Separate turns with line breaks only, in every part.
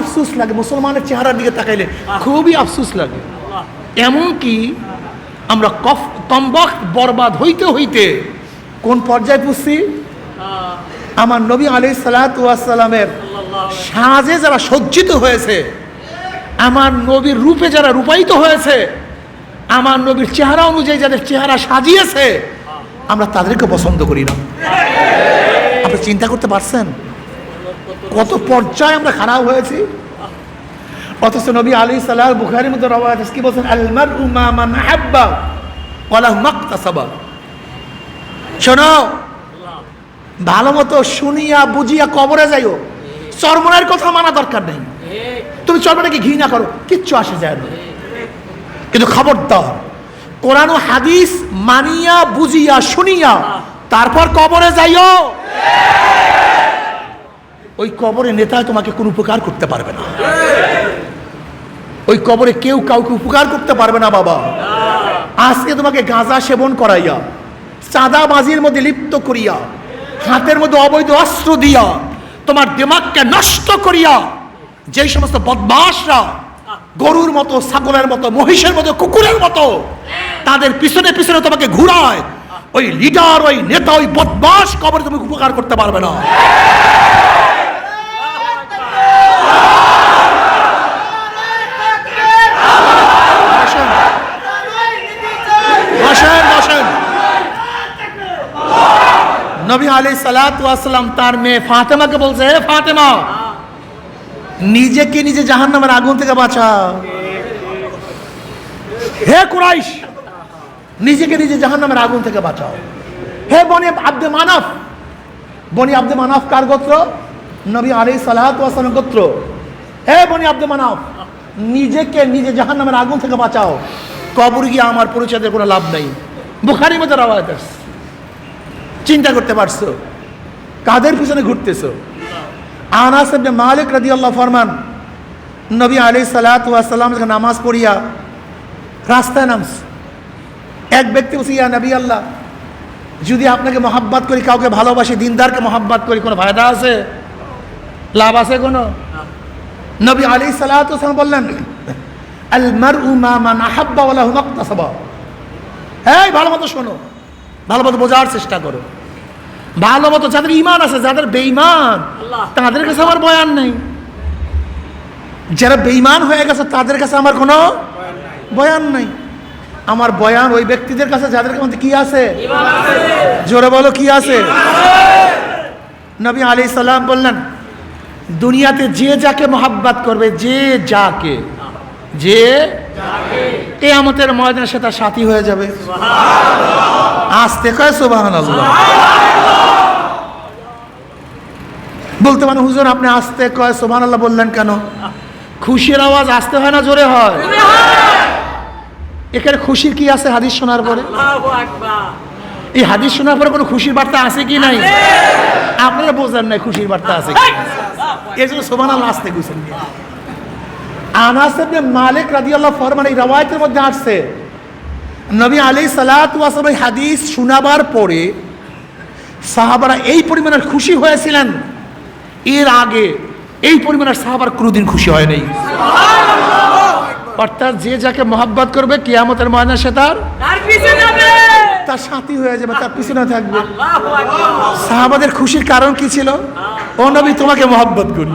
আফসোস লাগে, মুসলমানের চেহারার দিকে তাকাইলে খুবই আফসুস লাগে। এমনকি আমরা কফ কমবক বরবাদ হইতে হইতে কোন পর্যায়ে পুষছি আমার নবী আলি সালাতামের সাজে যারা সজ্জিত হয়েছে, আমার নবীর রূপে যারা রূপায়িত হয়েছে, আমার নবীর চেহারা অনুযায়ী যাদের চেহারা সাজিয়েছে, আমরা তাদেরকে পছন্দ করি না। আপনি চিন্তা করতে পারছেন? কত পর্যায়ে আমরা খারাপ হয়েছি? অথচ নবী আলী সাল্লাহ বুখারির মধ্যে কি বলছেন? আলমার উমা মান হাব্বা মাক্তাসাবা। শোনো, ভালো মতো শুনিয়া, বুঝিয়া, কবরে যাইও। চর্মনের কথা মানা দরকার নেই। তুমি চর্মটাকে ঘৃণা করো, কিচ্ছু আসে যায় না। কিন্তু খবর খবরদার, কোরআন হাদিস মানিয়া, বুঝিয়া, শুনিয়া, তারপর কবরে যাইও। ওই কবরে নেতা তোমাকে কোনো উপকার করতে পারবে না। ওই কবরে কেউ কাউকে উপকার করতে পারবে না, বাবা। আজকে তোমাকে গাঁজা সেবন করাইয়া, চাঁদাবাজির মধ্যে লিপ্ত করিয়া, হাতের মধ্যে অবৈধ অস্ত্র দিয়া, তোমার দিমাগকে নষ্ট করিয়া, যেই সমস্ত বদমাসরা গরুর মতো, ছাগলের মতো, মহিষের মতো, কুকুরের মতো, তাদের পিছনে পিছনে তোমাকে ঘুরায়, ওই লিডার ওই নেতা, ওই বদমাস কবরে তুমি উপকার করতে পারবে না বসেন বসেন বসেন নবী আলী সালাম তার মেয়ে ফাতেমাকে বলছে, হে ফাতেমা, নিজেকে নিজে জাহান নামের আগুন থেকে বাঁচা হে কুরাইশ, নিজেকে নিজে জাহান নামের আগুন থেকে বাঁচাও। হে বনি আব্দে মানফ, বনি আব্দে মানফ কার গোত্র? নবী আলী সালাম গোত্র। হে বনি আব্দে মানফ, নিজেকে নিজে জাহান নামের আগুন থেকে বাঁচাও। কবর গিয়ে আমার পরিচয় কোনো লাভ নেই। বুখারি মতো রাওয়ায়ত আসছে। চিন্তা করতে পারছ? কাদের পিছনে ঘুরতেছো? আনাস ইবনে মালিক রাদিয়াল্লাহু ফরমান, নবী আলাইহিস সালাতু ওয়াস সালাম যখন নামাজ পড়িয়া রাস্তায় নামছে, এক ব্যক্তি বলছে, ইয়া নবী আল্লাহ, যদি আপনাকে মহাব্বাত করি, কাউকে ভালোবাসি, দিনদারকে মহাব্বাত করি, কোনো ফায়দা আছে? লাভ আছে কোনো? নবী আলী সালাম বললেন, আল মারউ মা মান আহাব্বা ওয়া লাহু মাকতাসাবা। এই ভালো মতো শোনো। ভালো মতো বোঝার চেষ্টা করো। ভালো মতো যাদের ইমান আছে যাদের বেইমান তাদের কাছে আমার বয়ান নেই। যারা বেইমান হয়ে গেছে তাদের কাছে আমার কোনো বয়ান নাই। আমার বয়ান ওই ব্যক্তিদের কাছে যাদের মধ্যে কি আছে? জোরে বলো কি আছে? নবী আলী সাল্লাম বললেন দুনিয়াতে যে যাকে মোহাব্বাত করবে যে যাকে যে কেয়ামতের ময়দানে সে তার সাথী হয়ে যাবে। আসতে কয় সুবাহান বলতে মানে হুজুর আপনি আসতে কয় সুবাহান আল্লাহ বললেন কেন? খুশির আওয়াজ আসতে হয় না জোরে হয়? এখানে খুশির কি আছে হাদিস শোনার পরে? এই হাদিস শোনার পরে কোনো খুশির বার্তা আছে কি নাই? আপনারা বোঝেন নাই খুশির বার্তা আছে কি এই জন্য সোমান আল্লাহ আসতে গুছেন। আনাস মালিক রাদিয়াল্লাহু ফরমান এই রওয়ায়াতের মধ্যে আসছে নবী আলি সালাত ওয়াসালাম এই হাদিস শোনাবার পরে সাহাবারা এই পরিমাণের খুশি হয়েছিলেন। এর আগে এই পরিমাণের সাহাবার কোনোদিন খুশি হয় নাই। অর্থাৎ যে যাকে মহাব্বত করবে কিয়ামতের ময়না সে তার
তার
সাথী হয়ে যাবে তার পিছনে থাকবে। সাহাবাদের খুশির কারণ কি ছিল? ও নবী তোমাকে মহব্বত করি।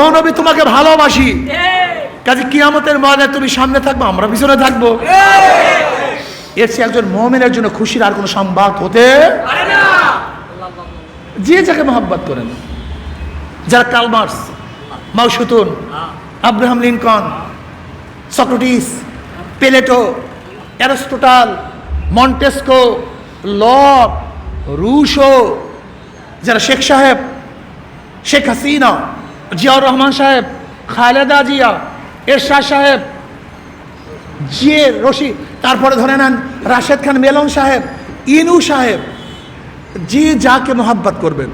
ও নবী তোমাকে ভালোবাসি। কাজে কিয়ামতের ময়দানে তুমি সামনে থাকবে আমরা পিছনে থাকব। এর চেয়ে একজন মোহামেনের জন্য খুশির আর কোনো সংবাদ হতে যে যাকে মহব্বত করেন। যারা Karl Marx মাউসুতুন Abraham Lincoln Socrates Plato Aristotle Montesquieu Locke Rousseau যারা শেখ সাহেব শেখ হাসিনা জিয়াউর রহমান সাহেব খালেদা জিয়া এরশাদ সাহেব যে রশি তারপরে ধরে নেন রাশেদ খান মেলন সাহেব ইনু সাহেব যে যাকে মোহাব্বত করবেন।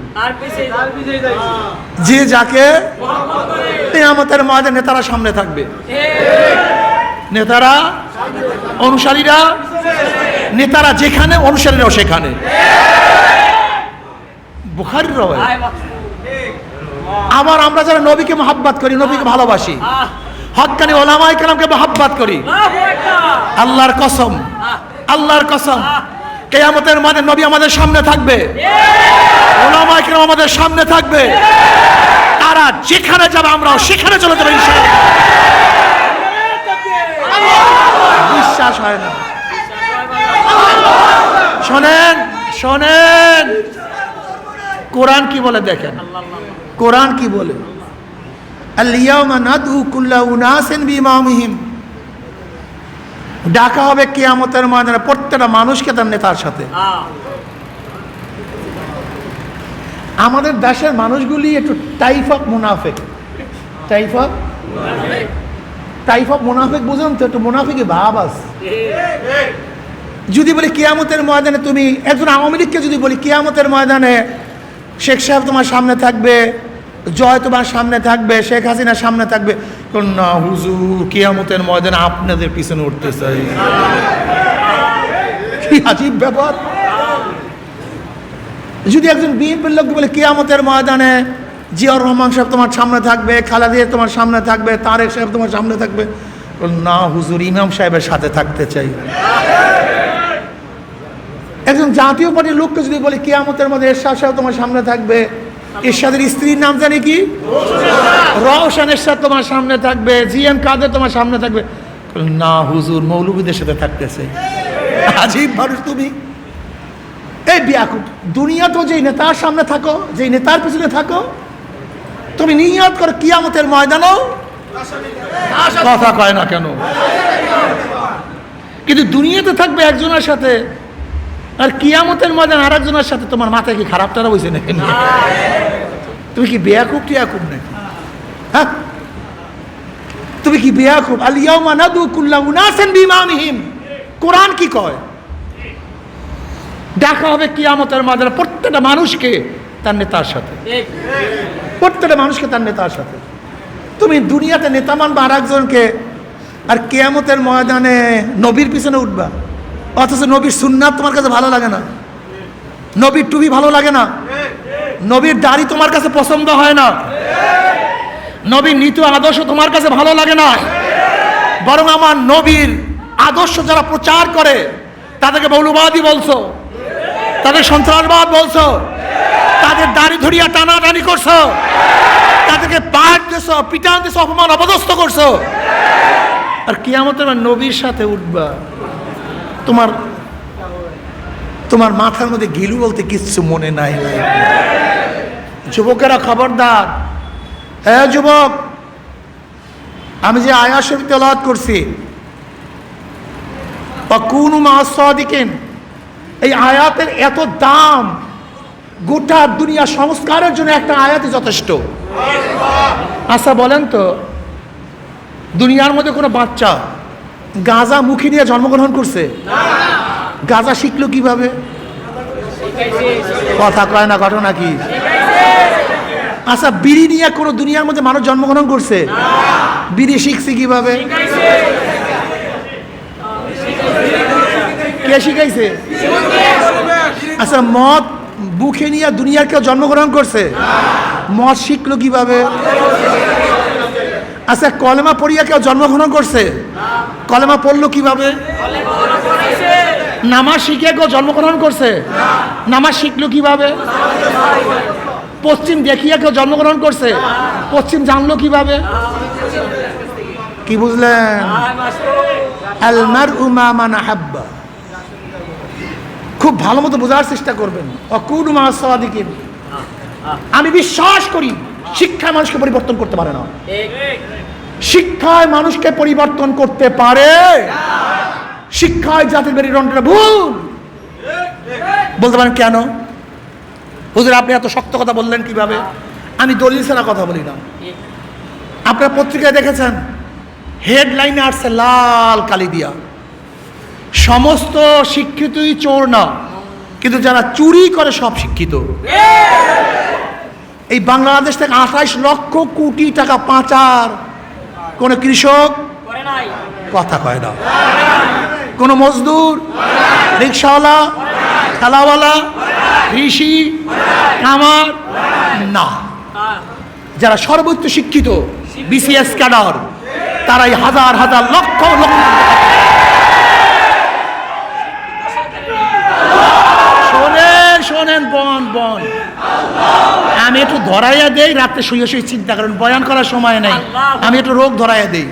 যে যাকে আমাদের মাঝে নেতারা সামনে থাকবে। নেতারা অনুসারীরা নেতারা যেখানে অনুসারীরাও সেখানে। রয় আবার আমরা যারা নবীকে মহাব্বাত করি নবীকে ভালোবাসি। হক্কানি ওলামাই কালামকে মহাব্বাত করি। আল্লাহর কসম আল্লাহর কসম। কেয়ামতের মানে নবী আমাদের সামনে থাকবে। ওলামাই কালাম আমাদের সামনে থাকবে। তারা যেখানে যাবে আমরাও সেখানে চলে যাব বিশ্বাস হয় না। শোনেন শোনেন। কোরআন কি বলে দেখেন? কোরআন কি বলে আলিয়াউমা নাদু কুল্লা উনাসিন ডাকা হবে কিয়ামতের ময়দানে প্রত্যেকটা মানুষকে তার নেতার সাথে। আমাদের দেশের মানুষগুলি একটু টাইপ অফ মুনাফেক। টাইপ অফ টাইপ অফ মুনাফেক বুঝুন তো, একটু মুনাফিকে ভাব আছে। যদি বলি কিয়ামতের ময়দানে তুমি, একজন আওয়ামী লীগকে যদি বলি কিয়ামতের ময়দানে শেখ সাহেব তোমার সামনে থাকবে জয় তোমার সামনে থাকবে, শেখ হাসিনা সামনে থাকবে। না হুজুর, কিয়ামতের ময়দানে আপনাদের পিছনে উঠতে চাই কি আজীব ব্যাপার। যদি একজন বিএনপির লোক বলে কিয়ামতের ময়দানে জিয়াউর রহমান সাহেব তোমার সামনে থাকবে খালেদিয়া তোমার সামনে থাকবে, তারেক সাহেব তোমার সামনে থাকবে না হুজুর, ইমাম সাহেবের সাথে থাকতে চাই। একজন জাতীয় পার্টির লোককে যদি বলে কিয়ামতের মধ্যে এরশাদ সাহেব তোমার সামনে থাকবে এরশাদের স্ত্রীর নাম জানি কি? রওশন এরশাদ তোমার সামনে থাকবে জি এম কাদের তোমার সামনে থাকবে? না হুজুর মৌলবীদের সাথে থাকতেছে। আজীব মানুষ তুমি। এই বিয়াকুব দুনিয়া তো যেই নেতার সামনে থাকো, যেই নেতার পিছনে থাকো, তুমি নিয়ত করো কিয়ামতের ময়দানও কথা কয় না কেন? কিন্তু দুনিয়াতে থাকবে একজনের সাথে আর কিয়ামতের ময়দান আর একজনের সাথে তোমার মাথায় কি খারাপ তারা বসে নাকি? তুমি কি বেয়াকুব টিয়াকুব নাকি? হ্যাঁ? তুমি কি বেয়াকুব আলিয়াউমা নাদু কুল্লা উনাসেন বিমামিহিম কোরআন কি কয়? ডাকা হবে কিয়ামতের ময়দানে প্রত্যেকটা মানুষকে তার নেতার সাথে। প্রত্যেকটা মানুষকে তার নেতার সাথে। তুমি দুনিয়াতে নেতা মানবা আর একজনকে আর কেয়ামতের ময়দানে নবীর পিছনে উঠবা। অথচ নবীর সুন্নাত তোমার কাছে ভালো লাগে না। নবীর টুপি ভালো লাগে না। নবীর দাড়ি তোমার কাছে পছন্দ হয় না। নবীর নীতি আদর্শ তোমার কাছে ভালো লাগে না। বরং আমার নবীর আদর্শ যারা প্রচার করে, তাদেরকে মৌলবাদী বলছো, তাদের সন্ত্রাসবাদ বলছো, তাদের দাড়ি ধরিয়া টানা টানাটানি করছ, তাদেরকে পাট দিছো, পিটান দিছো, অপমান, অপদস্থ করছ। আর কিয়ামতের বার নবীর সাথে উঠবা। তোমার তোমার মাথার মধ্যে গিলু বলতে কিচ্ছু মনে নাই। যুবকেরা খবরদার। হ্যাঁ যুবক, আমি যে আয়া শরীফ তেলাওয়াত করছি বা কোন মাসদিকেন এই আয়াতের এত দাম গোটা দুনিয়া সংস্কারের জন্য একটা আয়াতই যথেষ্ট। আচ্ছা বলেন তো, দুনিয়ার মধ্যে কোনো বাচ্চা গাঁজা মুখে নিয়ে জন্মগ্রহণ করছে। গাঁজা শিখলো কীভাবে? কথা কয় না, ঘটনা কি? আচ্ছা বিড়ি নিয়ে কোনো দুনিয়ার মধ্যে মানুষ জন্মগ্রহণ করছে? বিড়ি শিখছে কীভাবে? কে শিখাইছে? আচ্ছা মদ মুখে নিয়ে দুনিয়ার কেউ জন্মগ্রহণ করছে? মদ শিখলো কীভাবে? আচ্ছা কলেমা পড়িয়া কেউ জন্মগ্রহণ করছে? কলেমা পড়ল কীভাবে? নামাজ শিখে কেউ জন্মগ্রহণ করছে? নামাজ শিখলো কীভাবে? পশ্চিম দেখিয়া কেউ জন্মগ্রহণ করছে? পশ্চিম জানলো কীভাবে? কি বুঝলেন? খুব ভালো মতো বোঝার চেষ্টা করবেন। অকুন মাসাদিকিন আমি বিশ্বাস করি শিক্ষা মানুষকে পরিবর্তন করতে পারে না। শিক্ষায় মানুষকে পরিবর্তন করতে পারে। শিক্ষায় জাতির মেরুদণ্ডটা ভুল। বলতে পারেন কেন? হুজুর আপনি এত শক্ত কথা বললেন কীভাবে? আমি দলিল ছাড়া কথা বলি না। আপনার পত্রিকায় দেখেছেন? হেডলাইনে আসছে লাল কালি দিয়া। সমস্ত শিক্ষিতই চোর না কিন্তু যারা চুরি করে সব শিক্ষিত। এই বাংলাদেশ থেকে আঠাইশ লক্ষ কোটি টাকা পাচার। কোন কৃষক? কথা কয় না। কোন মজদুর? রিক্সাওয়ালা? ঠেলাওয়ালা? ঋষি কামার না। যারা সর্বোচ্চ শিক্ষিত বিসিএস ক্যাডার তারাই হাজার হাজার লক্ষ লক্ষ। শোনেন শোনেন বন বন। আমি একটু ধরাইয়া দেই রাত্রে শুয়ে শুয়ে চিন্তা করেন বয়ান করার সময় নেই। আমি একটু রোগ ধরাইয়া দেই।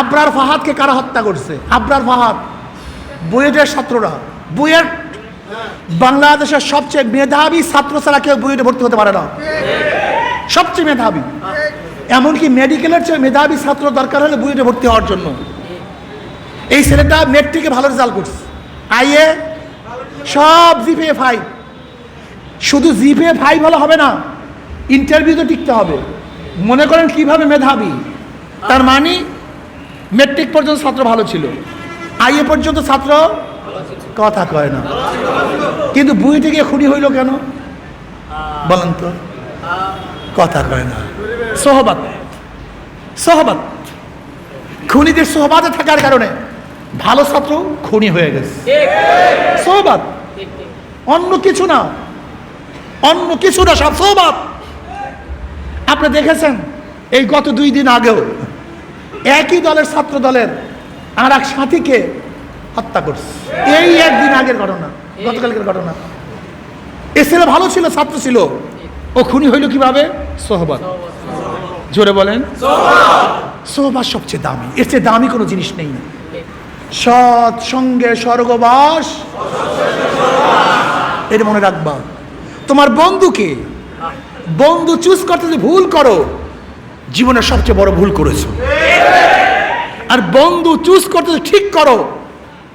আবরার ফাহাদকে কারা হত্যা করছে? আবরার ফাহাদ বুয়েটের ছাত্ররা। বুয়েট বাংলাদেশের সবচেয়ে মেধাবী ছাত্র ছাড়া কেউ বুয়েটে ভর্তি হতে পারে না। সবচেয়ে মেধাবী। এমনকি মেডিকেলের চেয়ে মেধাবী ছাত্র দরকার হলে বুয়েটে ভর্তি হওয়ার জন্য। এই ছেলেটা মেট্রিকে ভালো রেজাল্ট করছে। আইএ সব জিপিএ ফাইভ শুধু জিপিএ ফাইভ ভালো হবে না ইন্টারভিউতে টিকতে হবে। মনে করেন কীভাবে মেধাবী? তার মানে মেট্রিক পর্যন্ত ছাত্র ভালো ছিল। আইএ পর্যন্ত ছাত্র কথা কয় না। কিন্তু বুয়েটে গিয়ে খুনি হইল কেন? বলেন তো। কথা কয় না। সোহবাত। সোহবাত। খুনিদের সোহবাতে থাকার কারণে ভালো ছাত্র খুনি হয়ে গেছে। সোহবাত।
ঠিক।
অন্য কিছু না। অন্য কিছু না সব সোহবাত আপনি দেখেছেন? এই গত দুই দিন আগেও একই দলের ছাত্র দলের আর এক সাথীকে হত্যা করছে। এই একদিন আগের ঘটনা, গতকালকের ঘটনা। এ ছেলে ভালো ছিল, ছাত্র ছিল। ও খুনি হইল কীভাবে? সোহবাত। জোরে বলেন। সোহবাত সবচেয়ে দামি। এর চেয়ে দামি কোনো জিনিস নেই। সৎ সঙ্গে স্বর্গবাস। এটা মনে রাখবা তোমার বন্ধুকে বন্ধু চুজ করতে যদি ভুল করো জীবনের সবচেয়ে বড় ভুল করেছ। আর বন্ধু চুজ করতে ঠিক করো,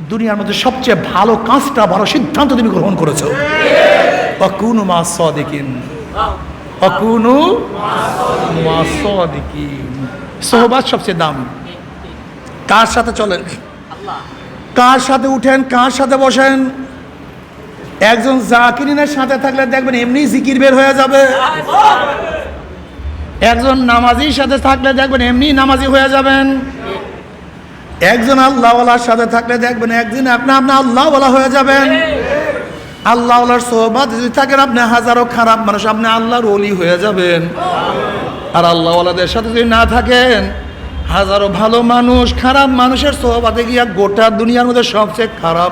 দুনিয়ার মধ্যে সবচেয়ে ভালো কাজটা, ভালো সিদ্ধান্ত তুমি গ্রহণ করেছ। অকুনু মা সদিকিন। অকুনু মা সদিকিন। সোহবাদ সবচেয়ে দাম। কার সাথে চলেন? কার সাথে উঠেন? কার সাথে বসেন? একজন জাকিরিনের সাথে থাকলে দেখবেন এমনি জিকির বের হয়ে যাবে। একজন নামাজির সাথে থাকলে দেখবেন এমনি নামাজি হয়ে যাবেন। একজন আল্লাহওয়ালার সাথে থাকলে দেখবেন একদিন আপনি আপনি আল্লাহওয়ালা হয়ে যাবেন। আল্লাহওয়ালার সোহবাদ যদি থাকেন আপনি হাজারো খারাপ মানুষ, আপনি আল্লাহর অলি হয়ে যাবেন। আর আল্লাহওয়ালাদের সাথে যদি না থাকেন, হাজারো ভালো মানুষ, খারাপ মানুষের সোহবাদে গিয়া গোটা দুনিয়ার মধ্যে সবচেয়ে খারাপ